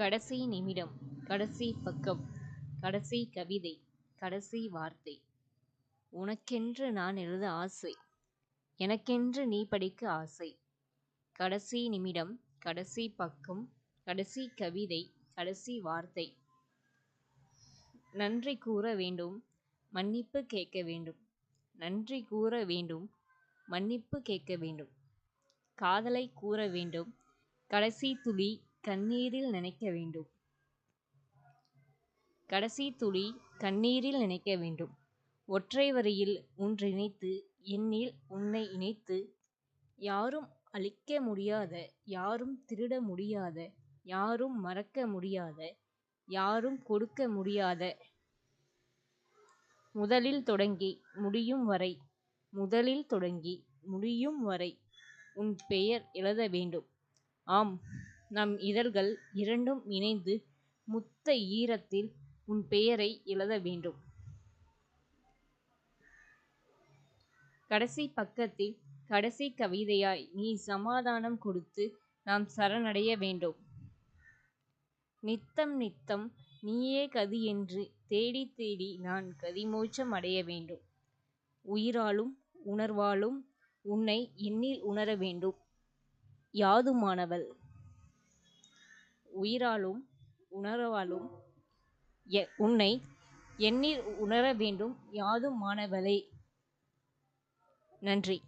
கடைசி நிமிடம் கடைசி பக்கம் கடைசி கவிதை கடைசி வார்த்தை. உனக்கென்று நான் எழுத ஆசை எனக்கென்று நீ படிக்க ஆசை. கடைசி நிமிடம் கடைசி பக்கம் கடைசி கவிதை கடைசி வார்த்தை. நன்றி கூற வேண்டும் மன்னிப்பு கேட்க வேண்டும். நன்றி கூற வேண்டும் மன்னிப்பு கேட்க வேண்டும். காதலை கூற வேண்டும் கடைசி துளி கண்ணீரில் நினைக்க வேண்டும். கடைசி துளி கண்ணீரில் நினைக்க வேண்டும். ஒற்றை வரியில் ஒன்றிணைத்து எண்ணில் உன்னை இணைத்து யாரும் அழிக்க முடியாத யாரும் திருட முடியாத யாரும் மறக்க முடியாத யாரும் கொடுக்க முடியாத. முதலில் தொடங்கி முடியும் வரை. முதலில் தொடங்கி முடியும் வரை. உன் பெயர் எழுத வேண்டும். ஆம். நம் இதழ்கள் இரண்டும் இணைந்து முத்த ஈரத்தில் உன் பெயரை எழுத வேண்டும். கடைசி பக்கத்தில் கடைசி கவிதையாய் நீ சமாதானம் கொடுத்து நாம் சரணடைய வேண்டும். நித்தம் நித்தம் நீயே கதி என்று தேடி தேடி நான் கதிமோட்சம் அடைய வேண்டும். உயிராலும் உணர்வாலும் உன்னை எண்ணில் உணர வேண்டும். யாதுமானவள் உயிராலும் உணர்வாலும் எ- உன்னை எண்ணில் உணர வேண்டும். யாதும் யாதுமானவளே நன்றி.